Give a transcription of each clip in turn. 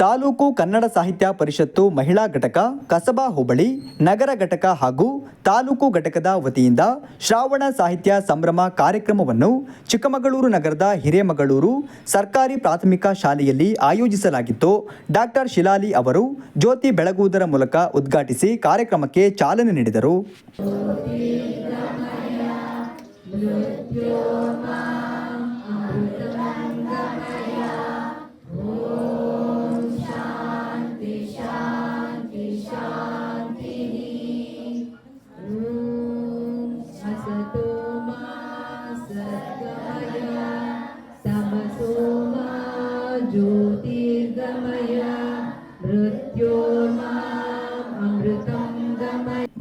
ತಾಲೂಕು ಕನ್ನಡ ಸಾಹಿತ್ಯ ಪರಿಷತ್ತು ಮಹಿಳಾ ಘಟಕ ಕಸಬಾ ಹೋಬಳಿ, ನಗರ ಘಟಕ ಹಾಗೂ ತಾಲೂಕು ಘಟಕದ ವತಿಯಿಂದ ಶ್ರಾವಣ ಸಾಹಿತ್ಯ ಸಂಭ್ರಮ ಕಾರ್ಯಕ್ರಮವನ್ನು ಚಿಕ್ಕಮಗಳೂರು ನಗರದ ಹಿರೇಮಗಳೂರು ಸರ್ಕಾರಿ ಪ್ರಾಥಮಿಕ ಶಾಲೆಯಲ್ಲಿ ಆಯೋಜಿಸಲಾಗಿತ್ತು. ಡಾಕ್ಟರ್ ಶಿಲಾಲಿ ಅವರು ಜ್ಯೋತಿ ಬೆಳಗುವುದರ ಮೂಲಕ ಉದ್ಘಾಟಿಸಿ ಕಾರ್ಯಕ್ರಮಕ್ಕೆ ಚಾಲನೆ ನೀಡಿದರು.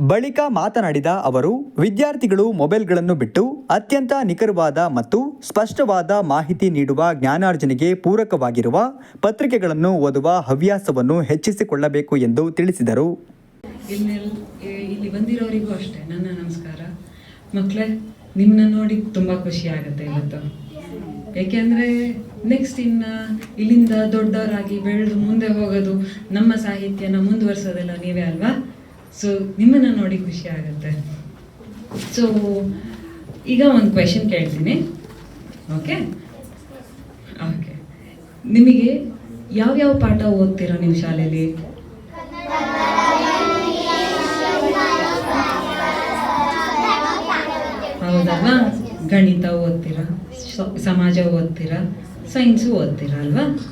ಬಳಿಕ ಮಾತನಾಡಿದ ಅವರು ವಿದ್ಯಾರ್ಥಿಗಳು ಮೊಬೈಲ್ಗಳನ್ನು ಬಿಟ್ಟು ಅತ್ಯಂತ ನಿಖರವಾದ ಮತ್ತು ಸ್ಪಷ್ಟವಾದ ಮಾಹಿತಿ ನೀಡುವ ಜ್ಞಾನಾರ್ಜನೆಗೆ ಪೂರಕವಾಗಿರುವ ಪತ್ರಿಕೆಗಳನ್ನು ಓದುವ ಹವ್ಯಾಸವನ್ನು ಹೆಚ್ಚಿಸಿಕೊಳ್ಳಬೇಕು ಎಂದು ತಿಳಿಸಿದರು. ಇಲ್ಲಿ ಬಂದಿರೋರಿಗೂ ಅಷ್ಟೇ ನನ್ನ ನಮಸ್ಕಾರ. ಮಕ್ಕಳೇ ನಿಮ್ಮನ್ನ ನೋಡಿ ತುಂಬ ಖುಷಿ ಆಗುತ್ತೆ ಇವತ್ತು. ಏಕೆಂದರೆ ನೆಕ್ಸ್ಟ್ ಇನ್ನು ಇಲ್ಲಿಂದ ದೊಡ್ಡವರಾಗಿ ಬೆಳೆದು ಮುಂದೆ ಹೋಗೋದು ನಮ್ಮ ಸಾಹಿತ್ಯನ ಮುಂದುವರ್ಸೋದೆಲ್ಲ ನೀವೇ ಅಲ್ವಾ? ಸೊ ನಿಮ್ಮನ್ನ ನೋಡಿ ಖುಷಿ ಆಗುತ್ತೆ. ಸೊ ಈಗ ಒಂದು ಕ್ವೆಶನ್ ಕೇಳ್ತೀನಿ. ಓಕೆ ಓಕೆ ನಿಮಗೆ ಯಾವ್ಯಾವ ಪಾಠ ಓದ್ತೀರಾ ನೀವು ಶಾಲೆಯಲ್ಲಿ? ಹೌದಲ್ವಾ? ಗಣಿತ ಓದ್ತೀರಾ? ಸಮಾಜ ಓದ್ತೀರಾ? ಸೈನ್ಸು ಓದ್ತೀರಾ ಅಲ್ವಾ?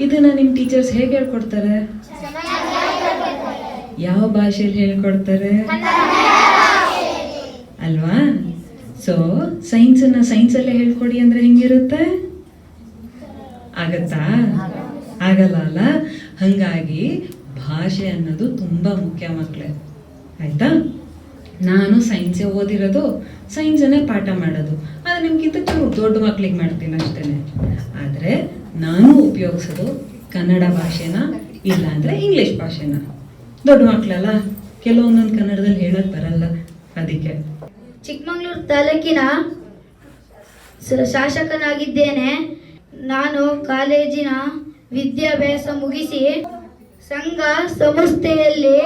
ಇದನ್ನ ನಿಮ್ಮ ಟೀಚರ್ಸ್ ಹೇಗೆ ಹೇಳ್ಕೊಡ್ತಾರೆ? ಯಾವ ಭಾಷೆಯಲ್ಲಿ ಹೇಳ್ಕೊಡ್ತಾರೆ? ಅಲ್ವಾ? ಸೊ ಸೈನ್ಸನ್ನು ಸೈನ್ಸಲ್ಲೇ ಹೇಳ್ಕೊಡಿ ಅಂದ್ರೆ ಹೆಂಗಿರುತ್ತೆ? ಆಗತ್ತಾ? ಆಗಲ್ಲ ಅಲ್ಲ? ಹಂಗಾಗಿ ಭಾಷೆ ಅನ್ನೋದು ತುಂಬಾ ಮುಖ್ಯ ಮಕ್ಕಳೇ ಆಯ್ತಾ? ನಾನು ಸೈನ್ಸೇ ಓದಿರೋದು ಸೈನ್ಸನ್ನೇ ಪಾಠ ಮಾಡೋದು. ಆದರೆ ನಿಮ್ಗಿಂತ ಚೂರು ದೊಡ್ಡ ಮಕ್ಳಿಗೆ ಮಾಡ್ತೀನಿ ಅಷ್ಟೇ ಆದರೆ ನಾನು ಉಪಯೋಗಿಸೋದು ಕನ್ನಡ ಭಾಷೆನ, ಇಲ್ಲ ಅಂದರೆ ಇಂಗ್ಲೀಷ್ ಭಾಷೆನ. ದೊಡ್ಡ ಮಕ್ಕಳಲ್ಲ ಕೆಲವೊಂದೊಂದು ಕನ್ನಡದಲ್ಲಿ ಹೇಳೋದು ಬರಲ್ಲ ಅದಕ್ಕೆ. ಚಿಕ್ಕಮಗಳೂರು ತಾಲೂಕಿನ ಶಾಸಕನಾಗಿದ್ದೇನೆ. ನಾನು ಕಾಲೇಜಿನ ವಿದ್ಯಾಭ್ಯಾಸ ಮುಗಿಸಿ ಸಂಘ ಸಂಸ್ಥೆಯಲ್ಲಿ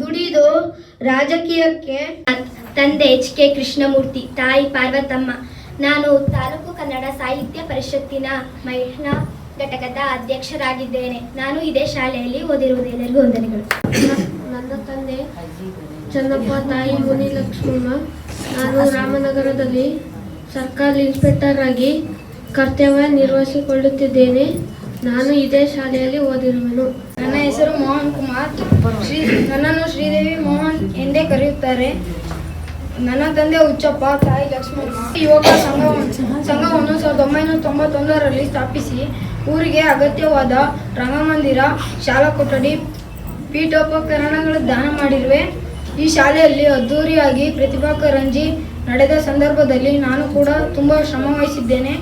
ದುಡಿದು ರಾಜಕೀಯಕ್ಕೆ ತಂದೆ ಎಚ್ ಕೆ ಕೃಷ್ಣಮೂರ್ತಿ, ತಾಯಿ ಪಾರ್ವತಮ್ಮ. ನಾನು ತಾಲೂಕು ಕನ್ನಡ ಸಾಹಿತ್ಯ ಪರಿಷತ್ತಿನ ಮಹಿಳಾ ಘಟಕದ ಅಧ್ಯಕ್ಷರಾಗಿದ್ದೇನೆ. ನಾನು ಇದೇ ಶಾಲೆಯಲ್ಲಿ ಓದಿರುವುದು ಎಲ್ಲರಿಗೂ ವಂದನೆಗಳು. ನನ್ನ ತಂದೆ ಚನ್ನಪ್ಪ, ತಾಯಿ ಮುನಿ ಲಕ್ಷ್ಮಮ್ಮ. ನಾನು ರಾಮನಗರದಲ್ಲಿ ಸರ್ಕಾರಿ ಇನ್ಸ್ಪೆಕ್ಟರ್ ಆಗಿ ಕರ್ತವ್ಯ ನಿರ್ವಹಿಸಿಕೊಳ್ಳುತ್ತಿದ್ದೇನೆ. ನಾನು ಇದೇ ಶಾಲೆಯಲ್ಲಿ ಓದಿರುವೆನು. ಹೆಸರು ಮೋಹನ್ ಕುಮಾರ್. ಶ್ರೀ ನನ್ನನ್ನು ಶ್ರೀದೇವಿ ಮೋಹನ್ ಎಂದೇ ಕರೆಯುತ್ತಾರೆ. ನನ್ನ ತಂದೆ ಹುಚ್ಚಪ್ಪ, ತಾಯಿ ಲಕ್ಷ್ಮಮ್ಮ. ಯುವಕ ಸಂಘವನ್ನು ಸಂಘವನ್ನು ಸಾವಿರದ ಒಂಬೈನೂರ ತೊಂಬತ್ತೊಂದರಲ್ಲಿ ಸ್ಥಾಪಿಸಿ ಊರಿಗೆ ಅಗತ್ಯವಾದ ರಂಗಮಂದಿರ, ಶಾಲಾ ಕೊಠಡಿ, ಪೀಠೋಪಕರಣಗಳು ದಾನ ಮಾಡಿರುವೆ. ಈ ಶಾಲೆಯಲ್ಲಿ ಅದ್ಧೂರಿಯಾಗಿ ಪ್ರತಿಭಾ ಕಾರಂಜಿ ನಡೆದ ಸಂದರ್ಭದಲ್ಲಿ ನಾನು ಕೂಡ ತುಂಬ ಶ್ರಮ ವಹಿಸಿದ್ದೇನೆ.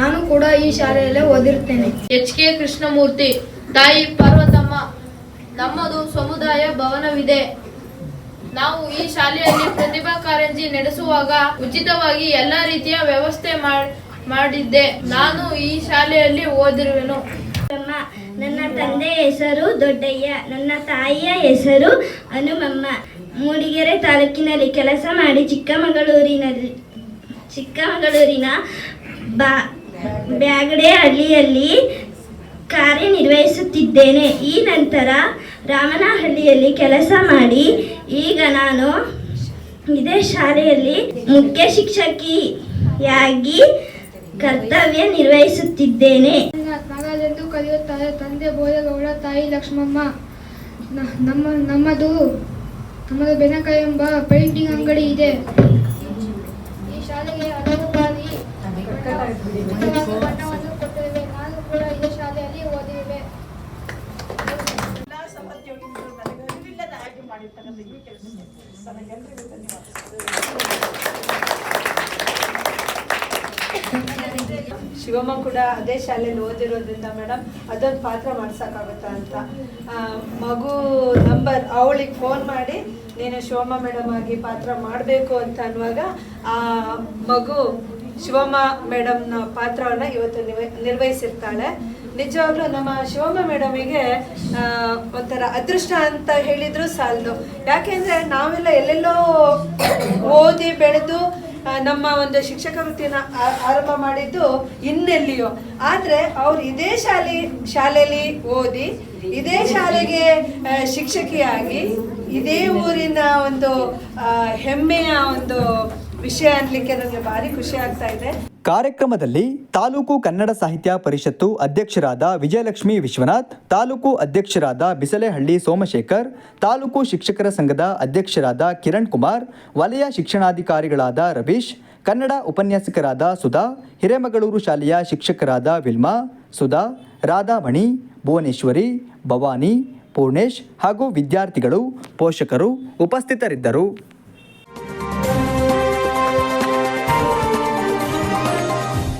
ನಾನು ಕೂಡ ಈ ಶಾಲೆಯಲ್ಲೇ ಓದಿರುತ್ತೇನೆ. ಎಚ್ ಕೆ ಕೃಷ್ಣಮೂರ್ತಿ, ತಾಯಿ ಪಾರ್ವತಮ್ಮ ನಮ್ಮದು ಸಮುದಾಯ ಭವನವಿದೆ. ನಾವು ಈ ಶಾಲೆಯಲ್ಲಿ ಪ್ರತಿಭಾ ಕಾರಂಜಿ ನಡೆಸುವಾಗ ಉಚಿತವಾಗಿ ಎಲ್ಲ ರೀತಿಯ ವ್ಯವಸ್ಥೆ ಮಾಡ್- ಮಾಡಿದ್ದೆ. ನಾನು ಈ ಶಾಲೆಯಲ್ಲಿ ಓದಿರುವೆನು. ನನ್ನ ತಂದೆಯ ಹೆಸರು ದೊಡ್ಡಯ್ಯ, ನನ್ನ ತಾಯಿಯ ಹೆಸರು ಹನುಮಮ್ಮ. ಮೂಡಿಗೆರೆ ತಾಲೂಕಿನಲ್ಲಿ ಕೆಲಸ ಮಾಡಿ ಚಿಕ್ಕಮಗಳೂರಿನಲ್ಲಿ, ಚಿಕ್ಕಮಗಳೂರಿನ ಬಾ, ಬ್ಯಾಗಡೆ ಹಳ್ಳಿಯಲ್ಲಿ ಕಾರ್ಯನಿರ್ವಹಿಸುತ್ತಿದ್ದೇನೆ. ಈ ನಂತರ ರಾಮನಹಳ್ಳಿಯಲ್ಲಿ ಕೆಲಸ ಮಾಡಿ ಈಗ ನಾನು ಇದೇ ಶಾಲೆಯಲ್ಲಿ ಮುಖ್ಯ ಶಿಕ್ಷಕಿಯಾಗಿ ಕರ್ತವ್ಯ ನಿರ್ವಹಿಸುತ್ತಿದ್ದೇನೆ. ನಾಗಲೆಂದು ಕಲಿಯುತ್ತಾರೆ ತಂದೆ ಬೋಯಗೌಡ, ತಾಯಿ ಲಕ್ಷ್ಮಮ್ಮ ನಮ್ಮ, ನಮ್ಮದು ನಮ್ಮದು ಬೆನಕ ಎಂಬ ಪೇಂಟಿಂಗ್ ಅಂಗಡಿ ಇದೆ. ಈ ಶಾಲೆಗೆ ಹಲವು ಬಾರಿ ಉಚಿತವಾಗಿ ಬಣ್ಣವನ್ನು ಕೊಟ್ಟಿವೆ ನಾನು ಕೂಡ ಇದೇ ಶಾಲೆಯಲ್ಲಿ ಓದಿರುವೆ ಎಲ್ಲ ಸಹೋದ್ಯೋಗಿಗಳು ನನಗೆ ಅರಿವಿಲ್ಲದ ಹಾಗೆ ಶಿವಮ್ಮ ಕೂಡ ಅದೇ ಶಾಲೆಯಲ್ಲಿ ಓದಿರೋದ್ರಿಂದ ಮೇಡಮ್ ಅದೊಂದು ಪಾತ್ರ ಮಾಡ್ಸೋಕ್ಕಾಗುತ್ತಾ ಅಂತ. ಮಗು ನಂಬರ್ ಅವಳಿಗೆ ಫೋನ್ ಮಾಡಿ, ನೀನು ಶಿವಮ್ಮ ಮೇಡಮ್ ಆಗಿ ಪಾತ್ರ ಮಾಡಬೇಕು ಅಂತ ಅನ್ನುವಾಗ, ಆ ಮಗು ಶಿವಮ್ಮ ಮೇಡಮ್ನ ಪಾತ್ರವನ್ನು ಇವತ್ತು ನಿರ್ವಹಿಸಿರ್ತಾಳೆ. ನಿಜವಾಗ್ಲೂ ನಮ್ಮ ಶಿವಮ್ಮ ಮೇಡಮಿಗೆ ಒಂಥರ ಅದೃಷ್ಟ ಅಂತ ಹೇಳಿದ್ರು ಸಾಲದು. ಯಾಕೆಂದ್ರೆ ನಾವೆಲ್ಲ ಎಲ್ಲೆಲ್ಲೋ ಓದಿ ಬೆಳೆದು ನಮ್ಮ ಒಂದು ಶಿಕ್ಷಕ ವೃತ್ತಿನ ಆರಂಭ ಮಾಡಿದ್ದು ಇನ್ನೆಲ್ಲಿಯೋ. ಆದ್ರೆ ಅವ್ರು ಇದೇ ಶಾಲೆ, ಶಾಲೆಯಲ್ಲಿ ಓದಿ, ಇದೇ ಶಾಲೆಗೆ ಶಿಕ್ಷಕಿಯಾಗಿ ಇದೇ ಊರಿನ ಒಂದು ಹೆಮ್ಮೆಯ ಒಂದು ವಿಷಯ ಅನ್ಲಿಕ್ಕೆ ನನಗೆ ಭಾರಿ ಖುಷಿ ಆಗ್ತಾ ಇದೆ. ಕಾರ್ಯಕ್ರಮದಲ್ಲಿ ತಾಲೂಕು ಕನ್ನಡ ಸಾಹಿತ್ಯ ಪರಿಷತ್ತು ಅಧ್ಯಕ್ಷರಾದ ವಿಜಯಲಕ್ಷ್ಮಿ ವಿಶ್ವನಾಥ್, ತಾಲೂಕು ಅಧ್ಯಕ್ಷರಾದ ಬಿಸಲೆಹಳ್ಳಿ ಸೋಮಶೇಖರ್, ತಾಲೂಕು ಶಿಕ್ಷಕರ ಸಂಘದ ಅಧ್ಯಕ್ಷರಾದ ಕಿರಣ್ ಕುಮಾರ್, ವಲಯ ಶಿಕ್ಷಣಾಧಿಕಾರಿಗಳಾದ ರವೀಶ್, ಕನ್ನಡ ಉಪನ್ಯಾಸಕರಾದ ಸುಧಾ, ಹಿರೇಮಗಳೂರು ಶಾಲೆಯ ಶಿಕ್ಷಕರಾದ ವಿಲ್ಮಾ, ಸುಧಾ, ರಾಧಾಮಣಿ, ಭುವನೇಶ್ವರಿ, ಭವಾನಿ, ಪೂರ್ಣೇಶ್ ಹಾಗೂ ವಿದ್ಯಾರ್ಥಿಗಳು, ಪೋಷಕರು ಉಪಸ್ಥಿತರಿದ್ದರು.